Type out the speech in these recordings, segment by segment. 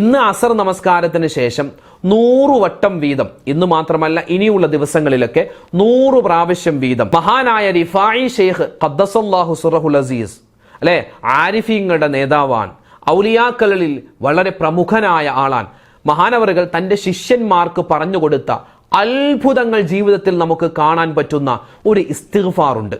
ഇന്ന് അസർ നമസ്കാരത്തിന് ശേഷം നൂറു വട്ടം വീതം ഇന്ന് മാത്രമല്ല ഇനിയുള്ള ദിവസങ്ങളിലൊക്കെ നൂറ് പ്രാവശ്യം വീതം. മഹാനായ റിഫായി ഷെയ്ഖ് ഖദ്ദസല്ലാഹു സുറഹുൽ അസീസ് അല്ലെ? ആരിഫീങ്ങളുടെ നേതാവാൻ ഔലിയാക്കളിൽ വളരെ പ്രമുഖനായ ആളാൻ. മഹാനവറുകൾ തന്റെ ശിഷ്യന്മാർക്ക് പറഞ്ഞുകൊടുത്ത അത്ഭുതങ്ങൾ ജീവിതത്തിൽ നമുക്ക് കാണാൻ പറ്റുന്ന ഒരു ഇസ്തിഗ്ഫാറുണ്ട്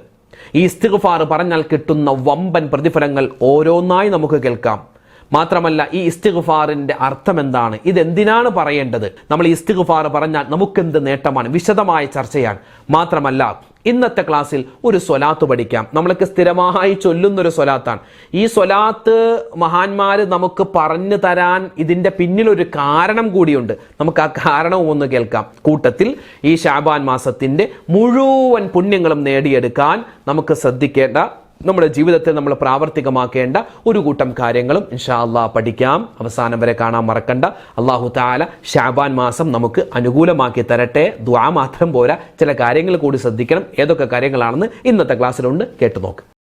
ഈ ഇസ്തിഗ്ഫാർ പറഞ്ഞാൽ കിട്ടുന്ന വമ്പൻ പ്രതിഫലങ്ങൾ ഓരോന്നായി നമുക്ക് കേൾക്കാം. മാത്രമല്ല ഈ ഇസ്തിഗ്ഫാറിന്റെ അർത്ഥം എന്താണ് ഇതെന്തിനാണ് പറയേണ്ടത്? നമ്മൾ ഇസ്തിഗ്ഫാർ പറഞ്ഞാൽ നമുക്കെന്ത് നേട്ടമാണ്? വിശദമായ ചർച്ചയാണ്. മാത്രമല്ല ഇന്നത്തെ ക്ലാസ്സിൽ ഒരു സ്വലാത്ത് പഠിക്കാം. നമ്മൾക്ക് സ്ഥിരമായി ചൊല്ലുന്നൊരു സ്വലാത്താണ്. ഈ സ്വലാത്ത് മഹാന്മാർ നമുക്ക് പറഞ്ഞു തരാൻ ഇതിന്റെ പിന്നിലൊരു കാരണം കൂടിയുണ്ട്. നമുക്ക് ആ കാരണവും ഒന്ന് കേൾക്കാം. കൂട്ടത്തിൽ ഈ ഷാബാൻ മാസത്തിന്റെ മുഴുവൻ പുണ്യങ്ങളും നേടിയെടുക്കാൻ നമുക്ക് ശ്രദ്ധിക്കേണ്ട നമ്മുടെ ജീവിതത്തെ നമ്മൾ പ്രാവർത്തികമാക്കേണ്ട ഒരു കൂട്ടം കാര്യങ്ങളും ഇൻഷാ അള്ളാ പഠിക്കാം. അവസാനം വരെ കാണാൻ മറക്കണ്ട. അള്ളാഹു താല ഷാബാൻ മാസം നമുക്ക് അനുകൂലമാക്കി തരട്ടെ. ദ്വാ മാത്രം പോരാ. ചില കാര്യങ്ങൾ കൂടി ശ്രദ്ധിക്കണം. ഏതൊക്കെ കാര്യങ്ങളാണെന്ന് ഇന്നത്തെ ക്ലാസ്സിലുണ്ട് കേട്ടു നോക്ക്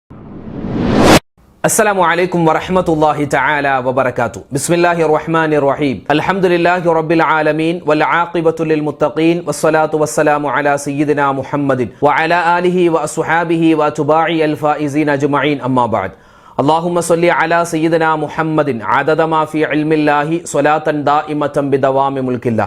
അസ്സലാമു അലൈക്കും വറഹമത്തല്ലാഹി തആല വബറകാതു ബിസ്മില്ലാഹിർ റഹ്മാനിർ റഹീം. അൽഹംദുലില്ലാഹി റബ്ബിൽ ആലമീൻ വൽ ലിൽ മുത്തഖീൻ വസ്സലാത്തു വസ്സലാമു അലാ സയ്യിദിനാ മുഹമ്മദിൻ വഅലാ ആലിഹി വഅസ്ഹാബിഹി വഅത്ബാഇ അൽ ഫായിസീന അജ്മഈൻ അമ്മാ ബഅദ്. അള്ളാഹുമ സല്ലി അല സയ്യിദന മുഹമ്മദിൻ ആദദമാഫി അൽമില്ലാഹി സ്വലാത്തൻ ദാ ഇമത്തം ബിദവാമി മുൽക്കില്ല.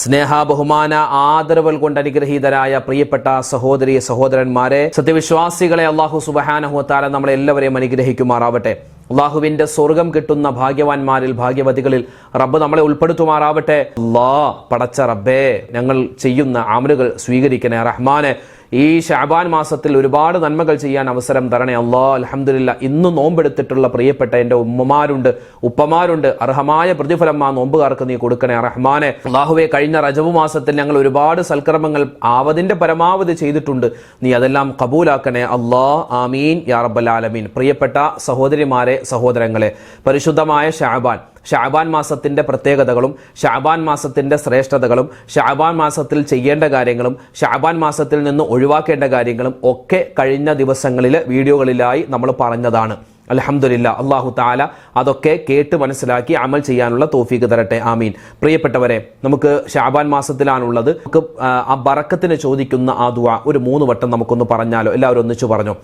സ്നേഹ ബഹുമാന ആദരവൽ കൊണ്ട് അനുഗ്രഹീതരായ പ്രിയപ്പെട്ട സഹോദരി സഹോദരന്മാരെ സത്യവിശ്വാസികളെ അള്ളാഹു സുബഹാനഹുത്താല നമ്മളെ എല്ലാവരെയും അനുഗ്രഹിക്കുമാറാവട്ടെ. അള്ളാഹുവിന്റെ സ്വർഗം കിട്ടുന്ന ഭാഗ്യവാന്മാരിൽ ഭാഗ്യവതികളിൽ റബ്ബ് നമ്മളെ ഉൾപ്പെടുത്തുമാറാവട്ടെ. അള്ളാ പടച്ച റബ്ബേ ഞങ്ങൾ ചെയ്യുന്ന ആമലുകൾ സ്വീകരിക്കണേ റഹ്മാനെ. ഈ ഷാബാൻ മാസത്തിൽ ഒരുപാട് നന്മകൾ ചെയ്യാൻ അവസരം തരണേ അള്ളാ. അലഹമില്ല ഇന്ന് നോമ്പെടുത്തിട്ടുള്ള പ്രിയപ്പെട്ട എന്റെ ഉമ്മമാരുണ്ട് ഉപ്പമാരുണ്ട്. അർഹമായ പ്രതിഫലം ആ നോമ്പുകാർക്ക് നീ കൊടുക്കണേ റഹ്മാനെ. അള്ളാഹുവെ കഴിഞ്ഞ റജബ് മാസത്തിൽ ഞങ്ങൾ ഒരുപാട് സൽക്കർമ്മങ്ങൾ ആവതിന്റെ പരമാവധി ചെയ്തിട്ടുണ്ട്. നീ അതെല്ലാം കബൂലാക്കണേ അള്ളാ. ആമീൻ. യാ റബ്ബൽ ആലമീൻ. പ്രിയപ്പെട്ട സഹോദരിമാരെ സഹോദരങ്ങളെ പരിശുദ്ധമായ ഷാബാൻ ഷാബാൻ മാസത്തിന്റെ പ്രത്യേകതകളും ഷാബാൻ മാസത്തിന്റെ ശ്രേഷ്ഠതകളും ഷാബാൻ മാസത്തിൽ ചെയ്യേണ്ട കാര്യങ്ങളും ഷാബാൻ മാസത്തിൽ നിന്ന് ഒഴിവാക്കേണ്ട കാര്യങ്ങളും ഒക്കെ കഴിഞ്ഞ ദിവസങ്ങളിൽ വീഡിയോകളിലായി നമ്മൾ പറഞ്ഞതാണ്. അലഹമുല്ല അള്ളാഹു താല അതൊക്കെ കേട്ട് മനസ്സിലാക്കി അമൽ ചെയ്യാനുള്ള തോഫീക്ക് തരട്ടെ. ആമീൻ. പ്രിയപ്പെട്ടവരെ നമുക്ക് ഷാബാൻ മാസത്തിലാണുള്ളത്. നമുക്ക് ആ ബറക്കത്തിന് ചോദിക്കുന്ന ആ ദുവ ഒരു മൂന്ന് വട്ടം നമുക്കൊന്ന് പറഞ്ഞാലോ? എല്ലാവരും ഒന്നിച്ചു പറഞ്ഞു?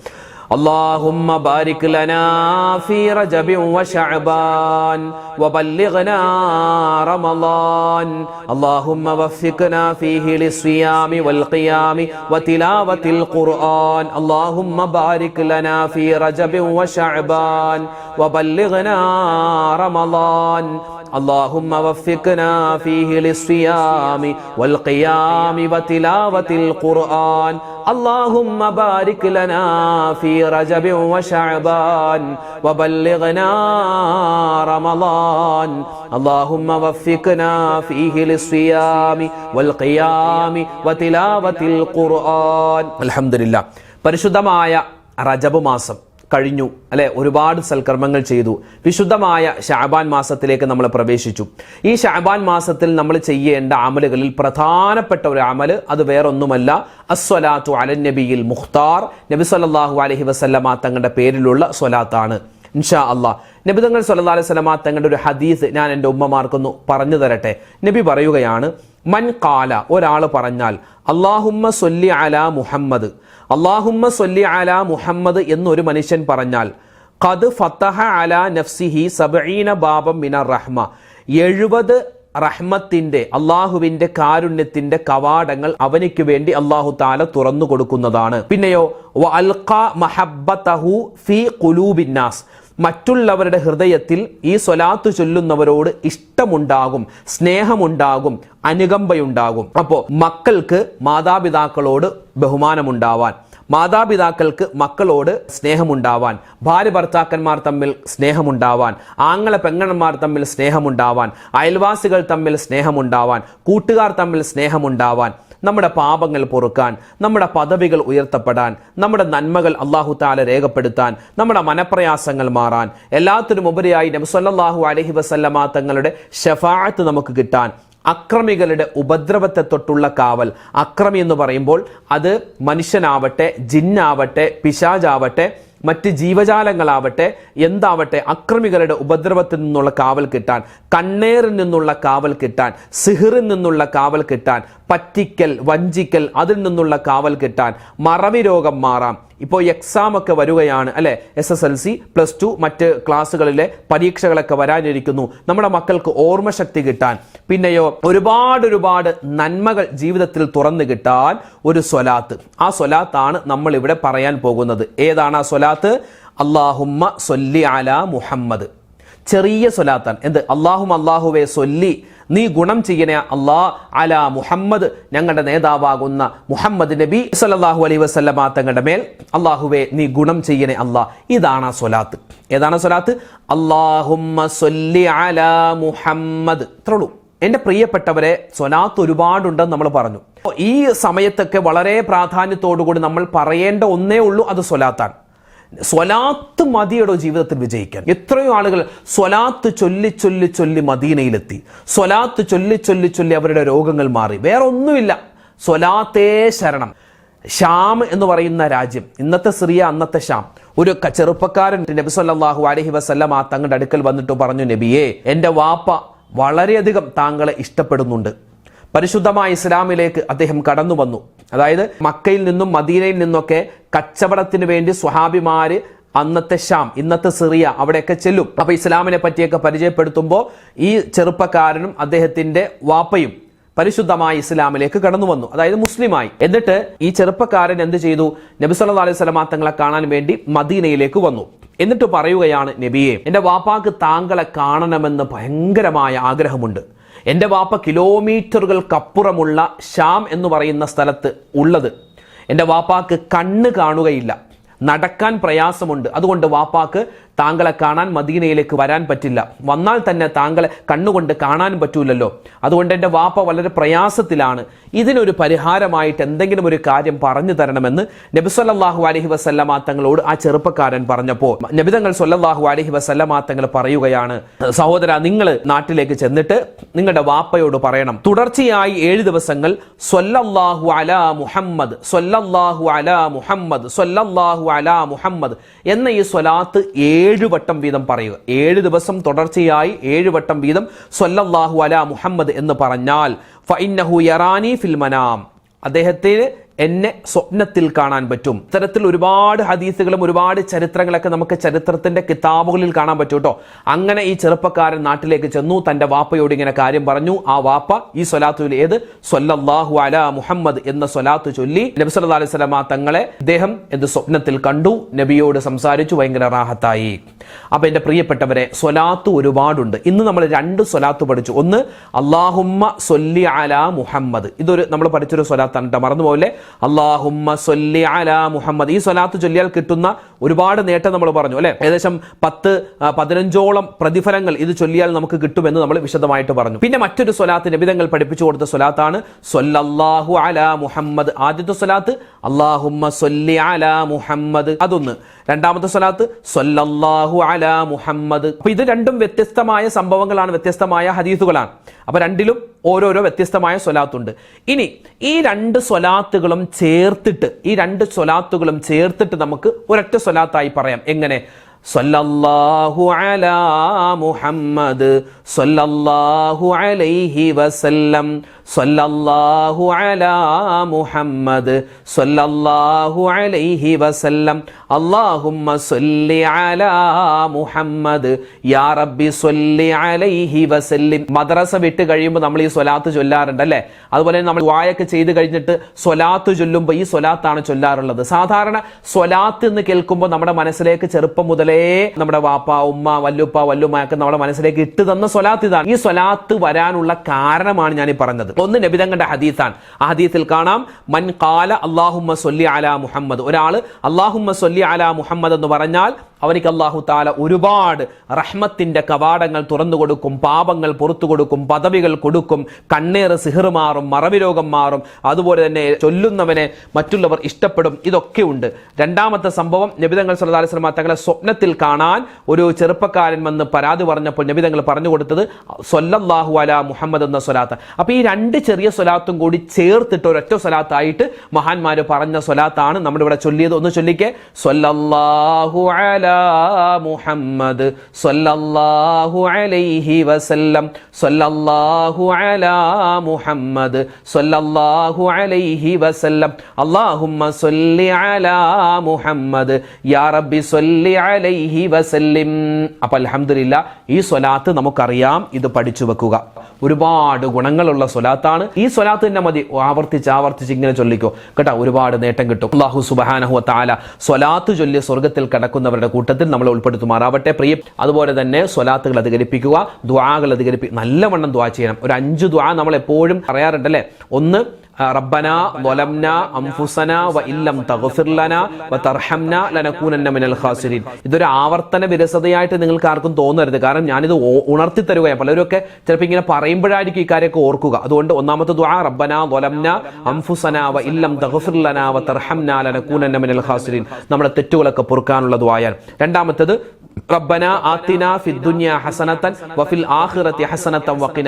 اللهم بارك لنا في رجب وشعبان وبلغنا رمضان. اللهم وفقنا فيه للصيام والقيام وتلاوة القرآن. اللهم بارك لنا في رجب وشعبان وبلغنا رمضان. اللهم وفقنا فيه للصيام والقيام وتلاوة القرآن. اللهم بارك لنا في رجب وشعبان وبلغنا رمضان اللهم وفقنا فيه للصيام والقيام وتلاوة القرآن الحمد لله പരിശുദ്ധമായ റജബ് മാസം കഴിഞ്ഞു അല്ലെ? ഒരുപാട് സൽക്കർമ്മങ്ങൾ ചെയ്തു. വിശുദ്ധമായ ഷാബാൻ മാസത്തിലേക്ക് നമ്മൾ പ്രവേശിച്ചു. ഈ ഷാബാൻ മാസത്തിൽ നമ്മൾ ചെയ്യേണ്ട അമലുകളിൽ പ്രധാനപ്പെട്ട ഒരു അമൽ അത് വേറൊന്നുമല്ല. അസ്വലാത്തു അലൻ നബിയിൽ മുഖ്താർ. നബി സല്ലാഹു അലഹി വസല്ലമ തങ്ങളുടെ പേരിലുള്ള സ്വലാത്താണ്. ഇൻഷാ അള്ളാ നബി തങ്ങൾ സല്ലാ അലൈഹി സ്വലമ തങ്ങളുടെ ഒരു ഹദീസ് ഞാൻ എന്റെ ഉമ്മമാർക്കൊന്ന് പറഞ്ഞു തരട്ടെ. നബി പറയുകയാണ് മൻ കാല ഒരാൾ പറഞ്ഞാൽ അള്ളാഹുമ്മ സൊല്ലി അല മുഹമ്മദ്. അള്ളാഹുമ്മ സൊല്ലി അല മുഹമ്മദ് എന്നൊരു മനുഷ്യൻ പറഞ്ഞാൽ ഖദ് ഫത്തഹ അല നഫ്സിഹി സബീന ബാബം മിന റഹ്മ. എഴുപത് റഹ്മത്തിന്റെ അള്ളാഹുവിന്റെ കാരുണ്യത്തിന്റെ കവാടങ്ങൾ അവനിക്ക് വേണ്ടി അള്ളാഹു താല തുറന്നു കൊടുക്കുന്നതാണ്. പിന്നെയോ മഹബത്തഹു ഫി കുലൂബിന്നാസ് മറ്റുള്ളവരുടെ ഹൃദയത്തിൽ ഈ സ്വലാത്ത് ചൊല്ലുന്നവരോട് ഇഷ്ടമുണ്ടാകും സ്നേഹമുണ്ടാകും അനുകമ്പയുണ്ടാകും. അപ്പോൾ മക്കൾക്ക് മാതാപിതാക്കളോട് ബഹുമാനമുണ്ടാവാൻ മാതാപിതാക്കൾക്ക് മക്കളോട് സ്നേഹമുണ്ടാവാൻ ഭാര്യ ഭർത്താക്കന്മാർ തമ്മിൽ സ്നേഹമുണ്ടാവാൻ ആങ്ങളെ പെങ്ങന്മാർ തമ്മിൽ സ്നേഹമുണ്ടാവാൻ അയൽവാസികൾ തമ്മിൽ സ്നേഹമുണ്ടാവാൻ കൂട്ടുകാർ തമ്മിൽ സ്നേഹമുണ്ടാവാൻ നമ്മുടെ പാപങ്ങൾ പൊറുക്കാൻ നമ്മുടെ പദവികൾ ഉയർത്തപ്പെടാൻ നമ്മുടെ നന്മകൾ അള്ളാഹു താല രേഖപ്പെടുത്താൻ നമ്മുടെ മനപ്രയാസങ്ങൾ മാറാൻ എല്ലാത്തിനും ഉപരിയായി നബ്സല്ലാഹു അലഹി വസല്ലമ തങ്ങളുടെ ഷഫാഅത്ത് നമുക്ക് കിട്ടാൻ അക്രമികളുടെ ഉപദ്രവത്തെ തൊട്ടുള്ള കാവൽ. അക്രമി എന്ന് പറയുമ്പോൾ അത് മനുഷ്യനാവട്ടെ ജിന്നാവട്ടെ പിശാജാവട്ടെ മറ്റ് ജീവജാലങ്ങളാവട്ടെ എന്താവട്ടെ അക്രമികളുടെ ഉപദ്രവത്തിൽ നിന്നുള്ള കാവൽ കിട്ടാൻ കണ്ണേറിൽ നിന്നുള്ള കാവൽ കിട്ടാൻ സിഹിറിൽ നിന്നുള്ള കാവൽ കിട്ടാൻ പറ്റിക്കൽ വഞ്ചിക്കൽ അതിൽ നിന്നുള്ള കാവൽ കിട്ടാൻ മറവി രോഗം മാറാം. ഇപ്പോൾ എക്സാം ഒക്കെ വരികയാണ് അല്ലെ? S S L C plus two മറ്റ് ക്ലാസ്സുകളിലെ പരീക്ഷകളൊക്കെ വരാനിരിക്കുന്നു. നമ്മുടെ മക്കൾക്ക് ഓർമ്മശക്തി കിട്ടാൻ. പിന്നെയോ ഒരുപാട് ഒരുപാട് നന്മകൾ ജീവിതത്തിൽ തുറന്നു കിട്ടാൻ ഒരു സ്വലാത്ത്. ആ സ്വലാത്താണ് നമ്മൾ ഇവിടെ പറയാൻ പോകുന്നത്. ഏതാണ് ആ സ്വലാത്ത്? അള്ളാഹുമ്മ സൊല്ലി അല മുഹമ്മദ്. ചെറിയ സ്വലാത്താണ്. എന്ത്? അള്ളാഹും അള്ളാഹുവെ സൊല്ലി നീ ഗുണം ചെയ്യണേ അള്ളാ അല മുഹമ്മദ്. ഞങ്ങളുടെ നേതാവാകുന്ന മുഹമ്മദ് നബി സല്ലല്ലാഹു അലൈ വസല്ലമ തങ്ങളുടെ മേൽ അള്ളാഹുവെ നീ ഗുണം ചെയ്യണേ അള്ളാ ഇതാണ് സൊലാത്ത് ഏതാണ് സൊലാത്ത് അള്ളാഹുമ്മ അല മുഹമ്മദ്. ഇത്രയുള്ളൂ എന്റെ പ്രിയപ്പെട്ടവരെ സ്വലാത്ത് ഒരുപാടുണ്ടെന്ന് നമ്മൾ പറഞ്ഞു. ഈ സമയത്തൊക്കെ വളരെ പ്രാധാന്യത്തോടുകൂടി നമ്മൾ പറയേണ്ട ഒന്നേ ഉള്ളൂ അത് സ്വലാത്താണ്. സ്വലാത്ത് മതിയുടെ ജീവിതത്തിൽ വിജയിക്കാൻ. എത്രയോ ആളുകൾ സ്വലാത്ത് ചൊല്ലി ചൊല്ലി ചൊല്ലി മദീനയിലെത്തി. സ്വലാത്ത് ചൊല്ലി ചൊല്ലി ചൊല്ലി അവരുടെ രോഗങ്ങൾ മാറി. വേറെ ഒന്നുമില്ല സ്വലാത്തേ ശരണം. ഷ്യാം എന്ന് പറയുന്ന രാജ്യം. ഇന്നത്തെ സിറിയ അന്നത്തെ ഷ്യാം. ഒരു ചെറുപ്പക്കാരൻ നബി സല്ലാഹു അലഹി വസ്ല്ലാം ആ തങ്ങളുടെ അടുക്കൽ വന്നിട്ട് പറഞ്ഞു നബിയെ എന്റെ വാപ്പ വളരെയധികം താങ്കളെ ഇഷ്ടപ്പെടുന്നുണ്ട്. പരിശുദ്ധമായ ഇസ്ലാമിലേക്ക് അദ്ദേഹം കടന്നു വന്നു അതായത് മക്കയിൽ നിന്നും മദീനയിൽ നിന്നൊക്കെ കച്ചവടത്തിന് വേണ്ടി സ്വഹാബിമാര് അന്നത്തെ ഷാം ഇന്നത്തെ സിറിയ അവിടെയൊക്കെ ചെല്ലും. അപ്പൊ ഇസ്ലാമിനെ പറ്റിയൊക്കെ പരിചയപ്പെടുത്തുമ്പോൾ ഈ ചെറുപ്പക്കാരനും അദ്ദേഹത്തിന്റെ വാപ്പയും പരിശുദ്ധമായി ഇസ്ലാമിലേക്ക് കടന്നു വന്നു. അതായത് മുസ്ലിമായി. എന്നിട്ട് ഈ ചെറുപ്പക്കാരൻ എന്ത് ചെയ്തു? നബി സല്ലല്ലാഹു അലൈഹി വസല്ലമ തങ്ങളെ കാണാൻ വേണ്ടി മദീനയിലേക്ക് വന്നു. എന്നിട്ട് പറയുകയാണ് നബിയെ എന്റെ വാപ്പാക്ക് താങ്കളെ കാണണമെന്ന് ഭയങ്കരമായ ആഗ്രഹമുണ്ട്. എന്റെ വാപ്പ കിലോമീറ്ററുകൾക്കപ്പുറമുള്ള ഷാം എന്ന് പറയുന്ന സ്ഥലത്ത് ഉള്ളത്. എന്റെ വാപ്പാക്ക് കണ്ണ് കാണുകയില്ല. നടക്കാൻ പ്രയാസമുണ്ട്. അതുകൊണ്ട് വാപ്പാക്ക് താങ്കളെ കാണാൻ മദീനയിലേക്ക് വരാൻ പറ്റില്ല. വന്നാൽ തന്നെ താങ്കളെ കണ്ണുകൊണ്ട് കാണാൻ പറ്റൂലല്ലോ. അതുകൊണ്ട് എന്റെ വാപ്പ വളരെ പ്രയാസത്തിലാണ്. ഇതിനൊരു പരിഹാരമായിട്ട് എന്തെങ്കിലും ഒരു കാര്യം പറഞ്ഞു തരണമെന്ന് നബി സല്ലല്ലാഹു അലൈഹി വസല്ലമ തങ്ങളോട് ആ ചെറുപ്പക്കാരൻ പറഞ്ഞപ്പോൾ നബിതങ്ങൾ സൊല്ലാഹു അലഹി വസല്ലമ തങ്ങൾ പറയുകയാണ് സഹോദര നിങ്ങൾ നാട്ടിലേക്ക് ചെന്നിട്ട് നിങ്ങളുടെ വാപ്പയോട് പറയണം. തുടർച്ചയായി ഏഴ് ദിവസങ്ങൾ സൊല്ലാഹു അല മുഹമ്മദ് സൊല്ലാഹു അല മുഹമ്മദ് സൊല്ലാഹു അല മുഹമ്മദ് എന്ന ഈ സ്വലാത്ത് ഏഴ് വട്ടം വീതം പറയുക. ഏഴ് ദിവസം തുടർച്ചയായി ഏഴ് വട്ടം വീതം സ്വല്ലല്ലാഹു അല മുഹമ്മദ് എന്ന് പറഞ്ഞാൽ ഫഇന്നഹു യറാനി ഫിൽ മനാം. അദ്ദേഹത്തിന് എന്നെ സ്വപ്നത്തിൽ കാണാൻ പറ്റും. ഇത്തരത്തിൽ ഒരുപാട് ഹദീസുകളും ഒരുപാട് ചരിത്രങ്ങളൊക്കെ നമുക്ക് ചരിത്രത്തിന്റെ കിതാബുകളിൽ കാണാൻ പറ്റും കേട്ടോ. അങ്ങനെ ഈ ചെറുപ്പക്കാരൻ നാട്ടിലേക്ക് ചെന്നു തന്റെ വാപ്പയോട് ഇങ്ങനെ കാര്യം പറഞ്ഞു. ആ വാപ്പ ഈ സ്വലാത്തുവിൽ ഏത്? സ്വല്ലല്ലാഹു അല മുഹമ്മദ് എന്ന സ്വലാത്ത് ചൊല്ലി നബി സല്ലല്ലാഹു അലൈഹി വസല്ലമ തങ്ങളെ അദ്ദേഹം എന്ത് സ്വപ്നത്തിൽ കണ്ടു നബിയോട് സംസാരിച്ചു ഭയങ്കര റാഹത്തായി. അപ്പൊ എന്റെ പ്രിയപ്പെട്ടവരെ സ്വലാത്ത് ഒരുപാടുണ്ട്. ഇന്ന് നമ്മൾ രണ്ട് സ്വലാത്ത് പഠിച്ചു. ഒന്ന് അള്ളാഹുമ്മ സൊല്ലി അല മുഹമ്മദ്. ഇതൊരു നമ്മൾ പഠിച്ചൊരു സ്വലാത്താണ് കേട്ടോ മറന്നുപോലെ അള്ളാഹുമ്മ സൊല്ലി അല മുഹമ്മദ്. ഈ സ്വലാത്ത് ചൊല്ലിയാൽ കിട്ടുന്ന ഒരുപാട് നേട്ടം നമ്മൾ പറഞ്ഞു അല്ലേ? ഏകദേശം പത്ത് പതിനഞ്ചോളം പ്രതിഫലങ്ങൾ ഇത് ചൊല്ലിയാൽ നമുക്ക് കിട്ടുമെന്ന് നമ്മൾ വിശദമായിട്ട് പറഞ്ഞു. പിന്നെ മറ്റൊരു സ്വലാത്ത് നിബിതങ്ങൾ പഠിപ്പിച്ചു കൊടുത്ത സ്വലാത്താണ് സൊല്ലാഹു അല മുഹമ്മദ്. ആദ്യത്തെ സ്വലാത്ത് അള്ളാഹുമ്മ സൊല്ലി അല മുഹമ്മദ്. അതൊന്ന് രണ്ടാമത്തെ സ്വലാത്ത് സൊല്ലാഹു അല മുഹമ്മദ്. അപ്പൊ ഇത് രണ്ടും വ്യത്യസ്തമായ സംഭവങ്ങളാണ് വ്യത്യസ്തമായ ഹദീസുകളാണ്. അപ്പൊ രണ്ടിലും ഓരോരോ വ്യത്യസ്തമായ സ്വലാത്തുണ്ട്. ഇനി ഈ രണ്ട് സ്വലാത്തുകളും ചേർത്തിട്ട് ഈ രണ്ട് സ്വലാത്തുകളും ചേർത്തിട്ട് നമുക്ക് ഒരൊറ്റ സ്വലാത്തായി പറയാം. എങ്ങനെ? സല്ലല്ലാഹു അലാ മുഹമ്മദ് സല്ലല്ലാഹു അലൈഹി വസല്ലം. സല്ലല്ലാഹു അലാ മുഹമ്മദ് സല്ലല്ലാഹു അലൈഹി വസല്ലം. അല്ലാഹുമ്മ സല്ലി അലാ മുഹമ്മദ്. യാ റബ്ബി സല്ലി അലൈഹി വസല്ലിം. മദ്രസ വിട്ട് കഴിയുമ്പോൾ നമ്മൾ ഈ സ്വലാത്ത് ചൊല്ലാറുണ്ട് അല്ലേ? അതുപോലെ നമ്മൾ വായൊക്കെ ചെയ്ത് കഴിഞ്ഞിട്ട് സ്വലാത്ത് ചൊല്ലുമ്പോൾ ഈ സ്വലാത്താണ് ചൊല്ലാറുള്ളത്. സാധാരണ സ്വലാത്ത് എന്ന് കേൾക്കുമ്പോൾ നമ്മുടെ മനസ്സിലേക്ക് ചെറുപ്പം മുതലേ നമ്മുടെ വാപ്പ ഉമ്മ വല്ലുപ്പ വല്ലുമ്മയൊക്കെ നമ്മുടെ മനസ്സിലേക്ക് ഇട്ട് തന്ന സ്വലാത്ത് ഇതാണ്. ഈ സ്വലാത്ത് വരാനുള്ള കാരണമാണ് ഞാൻ ഈ പറഞ്ഞത്. ഒന്ന് നബിതങ്ങളുടെ ഹദീസാണ്. ആ ഹദീസിൽ കാണാം മൻ കാല അള്ളാഹുമ്മ സൊല്ലി അലാ മുഹമ്മദ്. ഒരാൾ അള്ളാഹുമ്മ സൊല്ലി അലാ മുഹമ്മദ് എന്ന് പറഞ്ഞാൽ അവനിക്ക് അള്ളാഹു താല ഒരുപാട് റഹ്മത്തിന്റെ കവാടങ്ങൾ തുറന്നു കൊടുക്കും പാപങ്ങൾ പുറത്തു കൊടുക്കും പദവികൾ കൊടുക്കും കണ്ണേറ് സിഹർ മാറും മറവി രോഗം മാറും അതുപോലെ തന്നെ ചൊല്ലുന്നവനെ മറ്റുള്ളവർ ഇഷ്ടപ്പെടും ഇതൊക്കെ ഉണ്ട്. രണ്ടാമത്തെ സംഭവം നബിതങ്ങൾ സല്ലല്ലാഹു അലൈഹി വസല്ലം തങ്ങളെ സ്വപ്നത്തിൽ കാണാൻ ഒരു ചെറുപ്പക്കാരൻ വന്ന് പരാതി പറഞ്ഞപ്പോൾ നബിതങ്ങൾ പറഞ്ഞു കൊടുത്തത് സൊല്ലാഹു അല മുഹമ്മദ് എന്ന സ്വലാത്ത്. അപ്പോൾ ഈ രണ്ട് ചെറിയ സ്വലാത്തും കൂടി ചേർത്തിട്ട് ഒരൊറ്റ സ്വലാത്തായിട്ട് മഹാന്മാര് പറഞ്ഞ സ്വലാത്താണ് നമ്മളിവിടെ ചൊല്ലിയത്. ഒന്ന് ചൊല്ലിക്കേ സൊല്ലാഹു അലാ മുഹമ്മദ് സ്വല്ലല്ലാഹു അലൈഹി വസല്ലം. സ്വല്ലല്ലാഹു അലാ മുഹമ്മദ് സ്വല്ലല്ലാഹു അലൈഹി വസല്ലം. അല്ലാഹുമ്മ സ്വല്ലി അലാ മുഹമ്മദ്. യാ റബ്ബി സ്വല്ലി അലൈഹി വസല്ലിം. അപ്പോൾ അൽഹംദുലില്ലാ ഈ സ്വലാത്ത് നമുക്കറിയാം. ഇത് പഠിച്ചു വെക്കുക. ഒരുപാട് ഗുണങ്ങളുള്ള സ്വലാത്താണ്. ഈ സ്വലാത്ത് തന്നെ മതി. ആവർത്തിച്ച് ആവർത്തിച്ച് ഇങ്ങനെ ചൊല്ലിക്കോ. കേട്ടോ ഒരുപാട് നേട്ടം കിട്ടും. അള്ളാഹു സുബാനഹു താല സ്വലാത്ത് ചൊല്ലി സ്വർഗത്തിൽ കടക്കുന്നവരുടെ കൂട്ടത്തിൽ നമ്മൾ ഉൾപ്പെടുത്തുമാറാവട്ടെ. പ്രിയം അതുപോലെ തന്നെ സ്വലാത്തുകൾ അധികരിപ്പിക്കുക ദ്വാകൾ അധികരിപ്പിക്കുക നല്ലവണ്ണം ദ്വാ ചെയ്യണം. ഒരു അഞ്ച് ദ്വാ നമ്മൾ എപ്പോഴും പറയാറുണ്ടല്ലേ? ഒന്ന് റബ്ബന വലംന അംഫുസന വ ഇല്ലം തഗ്ഫിർ ലന വ തർഹംന ലനകൂനന്ന മിനൽ ഖാസിരീൻ. ഇതൊരു ആവർത്തന വിരസതയായിട്ട് നിങ്ങൾക്ക് ആർക്കും തോന്നരുത്. കാരണം ഞാനിത് ഉണർത്തി തരുകയാണ്. പലരൊക്കെ ചിലപ്പോൾ ഇങ്ങനെ പറയുമ്പോഴായിരിക്കും ഈ കാര്യമൊക്കെ ഓർക്കുക. അതുകൊണ്ട് ഒന്നാമത്തെ ദുആ റബ്ബന വലംന അംഫുസന വ ഇല്ലം തഗ്ഫിർ ലന വ തർഹംന ലനകൂനന്ന മിനൽ ഖാസിരീൻ. നമ്മുടെ തെറ്റുകളൊക്കെ പൊറുക്കാനുള്ള ദുആയാണ്. രണ്ടാമത്തേത് വഫിൽ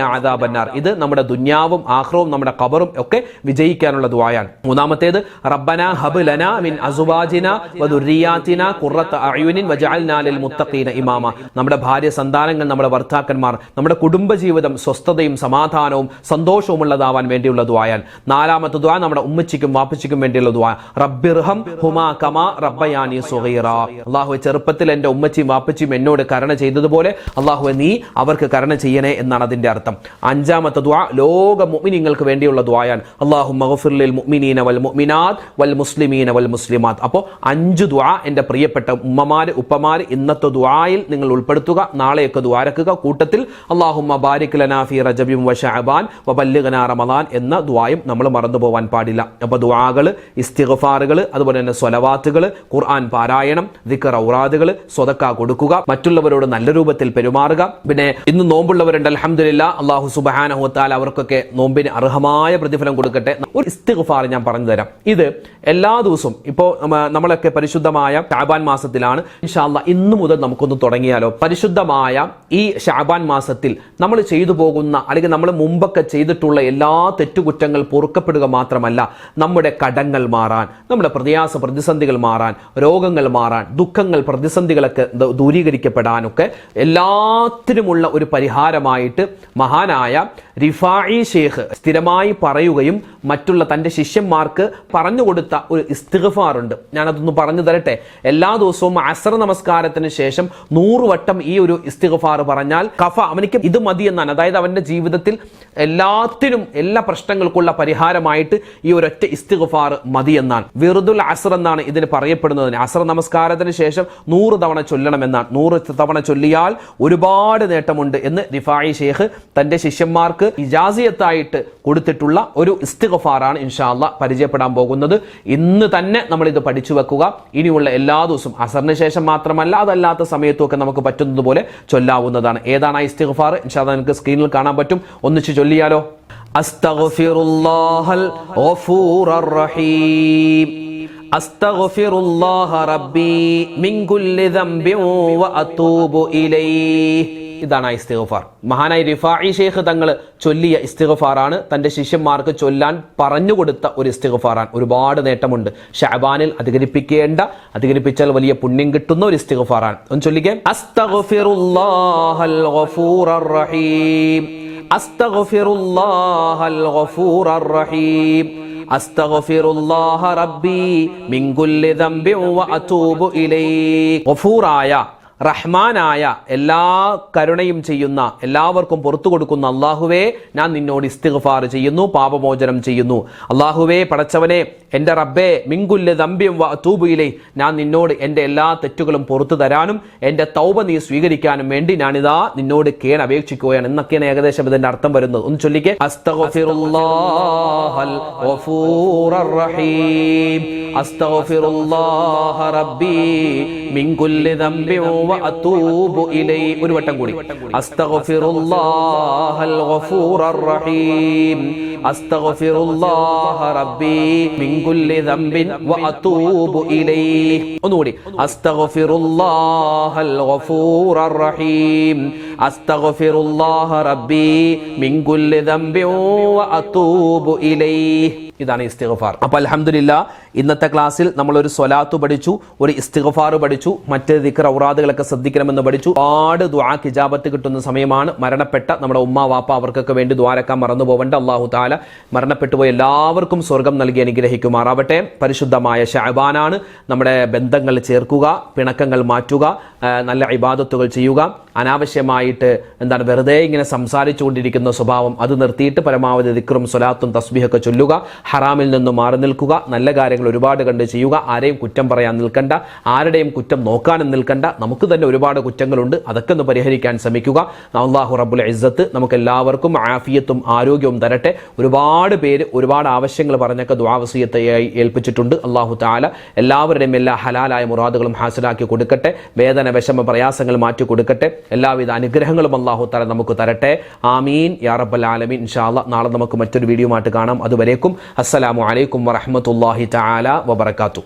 അദാബന്നാർ. ഇത് നമ്മുടെ ദുന്യാവും ആഖിറവും നമ്മുടെ ഖബറും ഒക്കെ വിജയിക്കാനുള്ള ദുആയാണ്. മൂന്നാമത്തേത് റബ്ബന ഹബ് ലന മിൻ അസുബാജിന ലിൽ മുത്തഖീന ഇമാമ. നമ്മുടെ ഭാര്യ സന്താനങ്ങൾ നമ്മുടെ ഭർത്താക്കന്മാർ നമ്മുടെ കുടുംബജീവിതം സ്വസ്ഥതയും സമാധാനവും സന്തോഷവും ഉള്ളതാവാൻ വേണ്ടിയുള്ള ദുആയാണ്. നാലാമത്തെ ദുആ നമ്മുടെ ഉമ്മച്ചിക്കും വാപ്പച്ചിക്കും വേണ്ടിയുള്ള ദുആ. റബ്ബിർഹം ഹുമാ കമാ റബ്ബയാനി സുഗീറ. അള്ളാഹു ചെറുപ്പത്തിൽ എന്റെ ഉമ്മച്ചിയും വാപ്പച്ചിയും എന്നോട് കരുണ ചെയ്തതുപോലെ അള്ളാഹു നീ അവർക്ക് കരുണ ചെയ്യണേ എന്നാണ് അതിന്റെ അർത്ഥം. അഞ്ചാമത്തെ ദ്വാ ലോക മുഅ്മിനീങ്ങൾക്ക് വേണ്ടിയുള്ള ദുആയാണ്. അള്ളാഹു മഗ്ഫിർലിൽ മുഅ്മിനീന വൽ മുഅ്മിനാത്ത് വൽ മുസ്ലിമീന വൽ മുസ്ലിമാത്ത് അപ്പോൾ അഞ്ച് ദ്വാ എന്റെ പ്രിയപ്പെട്ട ഉമ്മമാർ ഉപ്പമാർ ഇന്നത്തെ ദ്വായിൽ നിങ്ങൾ ഉൾപ്പെടുത്തുക നാളെയൊക്കെ ദ്വാരക്കുക കൂട്ടത്തിൽ അള്ളാഹുമ്മ മബാരിക് ലനാഫി റജബിം വ ശഅബാൻ വ ബല്ലിഗ്നാ റമളാൻ എന്ന ദ്വായും നമ്മൾ മറന്നു പോവാൻ പാടില്ല. അപ്പോൾ ദ്വാകൾ ഇസ്തിഗ്ഫാറുകൾ അതുപോലെ തന്നെ സ്വലവാത്തുകൾ ഖുർആൻ പാരായണം ദിക്കർ ഔറാദുകൾ സ്വതക്ക കൊടുക്കുക. മറ്റുള്ളവരോട് നല്ല രൂപത്തിൽ പെരുമാറുക. പിന്നെ ഇന്ന് നോമ്പുള്ളവരുണ്ട് അലഹമില്ല അള്ളാഹു സുബ്ഹാനഹു വതആല അവർക്കൊക്കെ നോമ്പിന് അർഹമായ പ്രതിഫലം കൊടുക്കട്ടെ. ഒരു ഇസ്തിഗ്ഫാർ ഞാൻ പറഞ്ഞു തരാം. ഇത് എല്ലാ ദിവസവും ഇപ്പോൾ നമ്മളൊക്കെ പരിശുദ്ധമായ ഷാബാൻ മാസത്തിലാണ്. ഇൻഷാല്ല ഇന്നു മുതൽ നമുക്കൊന്ന് തുടങ്ങിയാലോ? പരിശുദ്ധമായ ഈ ഷാബാൻ മാസത്തിൽ നമ്മൾ ചെയ്തു പോകുന്ന അല്ലെങ്കിൽ നമ്മൾ മുമ്പൊക്കെ ചെയ്തിട്ടുള്ള എല്ലാ തെറ്റുകുറ്റങ്ങൾ പൊറുക്കപ്പെടുക മാത്രമല്ല നമ്മുടെ കടങ്ങൾ മാറാൻ നമ്മുടെ പ്രയാസ പ്രതിസന്ധികൾ മാറാൻ രോഗങ്ങൾ മാറാൻ ദുഃഖങ്ങൾ പ്രതിസന്ധികളൊക്കെ ദൂരീകരിക്കപ്പെടാനൊക്കെ എല്ലാത്തിനുമുള്ള ഒരു പരിഹാരമായിട്ട് മഹാനായ റിഫായി ഷേഖ് സ്ഥിരമായി പറയുകയും മറ്റുള്ള തന്റെ ശിഷ്യന്മാർക്ക് പറഞ്ഞു കൊടുത്ത ഒരു ഇസ്തിഗ്ഫാറുണ്ട്. ഞാനതൊന്ന് പറഞ്ഞു തരട്ടെ. എല്ലാ ദിവസവും അസർ നമസ്കാരത്തിന് ശേഷം നൂറ് വട്ടം ഈ ഒരു ഇസ്തിഗ്ഫാർ പറഞ്ഞാൽ കഫ അവനിക്ക് ഇത് മതി എന്നാണ്. അതായത് അവന്റെ ജീവിതത്തിൽ എല്ലാത്തിനും എല്ലാ പ്രശ്നങ്ങൾക്കുള്ള പരിഹാരമായിട്ട് ഈ ഒരൊറ്റ ഇസ്തിഗ്ഫാർ മതി എന്നാണ്. വിറുദുൽ അസർ എന്നാണ് ഇതിന് പറയപ്പെടുന്നത് അസർ നമസ്കാരത്തിന് ശേഷം നൂറ് തവണ ചൊല്ലണമെന്നാണ് നൂറ് തവണ ചൊല്ലിയാൽ ഒരുപാട് നേട്ടമുണ്ട് എന്ന് റിഫായി ഷേഖ് തന്റെ ശിഷ്യന്മാർക്ക് ഇജാസിയത്തായിട്ട് കൊടുത്തിട്ടുള്ള ഒരു ഇസ്തിഗഫാറാണ് ഇൻഷാല്ല പരിചയപ്പെടാൻ പോകുന്നത്. ഇന്ന് തന്നെ നമ്മൾ ഇത് പഠിച്ചു വെക്കുക. ഇനിയുള്ള എല്ലാ ദിവസവും അസറിന് ശേഷം മാത്രമല്ല അതല്ലാത്ത സമയത്തും ഒക്കെ നമുക്ക് പറ്റുന്നത് പോലെ ചൊല്ലാവുന്നതാണ്. ഏതാണ് ആ ഇസ്തിഗ്ഫാർ? ഇൻഷാല്ല നിങ്ങൾക്ക് സ്ക്രീനിൽ കാണാൻ പറ്റും. ഒന്നിച്ച് ചൊല്ലിയാലോ. അസ്തഗ്ഫിറുല്ലാഹൽ റഹീം. ഇതാണ് ഇസ്തിഗ്ഫാർ. മഹാനായ റിഫായി ഷേഖ് തങ്ങൾ ചൊല്ലിയ ഇസ്തിഗ്ഫാറാണ്. തന്റെ ശിഷ്യന്മാർക്ക് ചൊല്ലാൻ പറഞ്ഞു കൊടുത്ത ഒരു ഇസ്തിഗ്ഫാറാണ്. ഒരുപാട് നേട്ടമുണ്ട്. ഷാബാനിൽ അധികരിപ്പിക്കേണ്ട അധികരിപ്പിച്ചാൽ വലിയ പുണ്യം കിട്ടുന്ന ഒരു ഇസ്തിഗഫാറാണ്. ഒന്ന് ചൊല്ലിക്കേ. അസ്തഗ്ഫിറുല്ലാഹൽ അസ്തഗ്ഫിറുല്ലാഹ മിൻ കുല്ലി ഇലൈഹി ഗഫൂറായ റഹ്മാനായ എല്ലാ കരുണയും ചെയ്യുന്ന എല്ലാവർക്കും പുറത്തു കൊടുക്കുന്ന അള്ളാഹുവേ ഞാൻ നിന്നോട് ഇസ്തിഗ്ഫാർ ചെയ്യുന്നു പാപമോചനം ചെയ്യുന്നു. അള്ളാഹുവേ പടച്ചവനെ എന്റെ റബ്ബേ മിങ്കുല്ല് ദമ്പ്യം തൂബയിലെ ഞാൻ നിന്നോട് എന്റെ എല്ലാ തെറ്റുകളും പുറത്തു തരാനും എന്റെ തൗബ നീ സ്വീകരിക്കാനും വേണ്ടി ഞാനിതാ നിന്നോട് കേൺ അപേക്ഷിക്കുകയാണ്. എന്നൊക്കെയാണ് ഏകദേശം ഇതിന്റെ അർത്ഥം വരുന്നത്. ഒന്ന് ചൊല്ലിക്കെ. ഒരു വട്ടം കൂടി. അസ്തഗ്ഫിറുല്ലാഹൽ ഗഫൂറർ റഹീം അസ്തഗ്ഫിറുല്ലാഹ റബ്ബി മിൻ കുല്ലി ദംബിൻ വഅതൂബു ഇലൈ ഒന്നുകൂടി അസ്തഗ്ഫിറുല്ലാഹൽ ഗഫൂറർ റഹീം അസ്തഗ്ഫിറുല്ലാഹ റബ്ബി മിൻ കുല്ലി ദംബിൻ വഅതൂബു ഇലൈ ഇതാണ് ഇസ്തിഗഫാർ. അപ്പോൾ അലഹമില്ല ഇന്നത്തെ ക്ലാസ്സിൽ നമ്മൾ ഒരു സ്വലാത്ത് പഠിച്ചു ഒരു ഇസ്തിഗഫാർ പഠിച്ചു മറ്റ് ദിക്കർ ഔറാദുകളൊക്കെ ശ്രദ്ധിക്കണമെന്ന് പഠിച്ചു. ഒരുപാട് ദ്വാ കിജാബത്ത് കിട്ടുന്ന സമയമാണ് മരണപ്പെട്ട നമ്മുടെ ഉമ്മ വാപ്പ അവർക്കൊക്കെ വേണ്ടി ദ്വാരക്കാൻ മറന്നു പോകേണ്ട അള്ളാഹു താല മരണപ്പെട്ടു പോയ എല്ലാവർക്കും സ്വർഗം നൽകി അനുഗ്രഹിക്കുമാറാവട്ടെ. പരിശുദ്ധമായ ഷാബാനാണ് നമ്മുടെ ബന്ധങ്ങൾ ചേർക്കുക പിണക്കങ്ങൾ മാറ്റുക. നല്ല ഇബാദത്തുകൾ ചെയ്യുക. അനാവശ്യമായിട്ട് എന്താണ് വെറുതെ ഇങ്ങനെ സംസാരിച്ചുകൊണ്ടിരിക്കുന്ന സ്വഭാവം അത് നിർത്തിയിട്ട് പരമാവധി ദിക്റും സ്വലാത്തും തസ്ബീഹൊക്കെ ചൊല്ലുക. ഹറാമിൽ നിന്നും മാറി നിൽക്കുക. നല്ല കാര്യങ്ങൾ ഒരുപാട് കണ്ട് ചെയ്യുക. ആരെയും കുറ്റം പറയാൻ നിൽക്കണ്ട. ആരുടെയും കുറ്റം നോക്കാനും നിൽക്കണ്ട. നമുക്ക് തന്നെ ഒരുപാട് കുറ്റങ്ങളുണ്ട്. അതൊക്കെ ഒന്ന് പരിഹരിക്കാൻ ശ്രമിക്കുക. അള്ളാഹു റബുൽ ഇസ്സത്ത് നമുക്ക് എല്ലാവർക്കും ആഫിയത്തും ആരോഗ്യവും തരട്ടെ. ഒരുപാട് പേര് ഒരുപാട് ആവശ്യങ്ങൾ പറഞ്ഞൊക്കെ ദ്വാവസീയത്തെയായി ഏൽപ്പിച്ചിട്ടുണ്ട്. അള്ളാഹു താല എല്ലാവരുടെയും എല്ലാ ഹലാലായ മുറാദുകളും ഹാസിലാക്കി കൊടുക്കട്ടെ. വേദന വിഷമ പ്രയാസങ്ങൾ മാറ്റി കൊടുക്കട്ടെ. എല്ലാവിധ അനുഗ്രഹങ്ങളും അള്ളാഹു തല നമുക്ക് തരട്ടെ. ആമീൻ. യാ റബ്ബൽ ആലമീൻ. ഇൻഷാല്ല നാളെ നമുക്ക് മറ്റൊരു വീഡിയോ ആയിട്ട് കാണാം. അതുവരേക്കും അസ്സലാമു അലൈക്കും വറഹ്മത്തുള്ളാഹി തആല വബറകാതുഹു.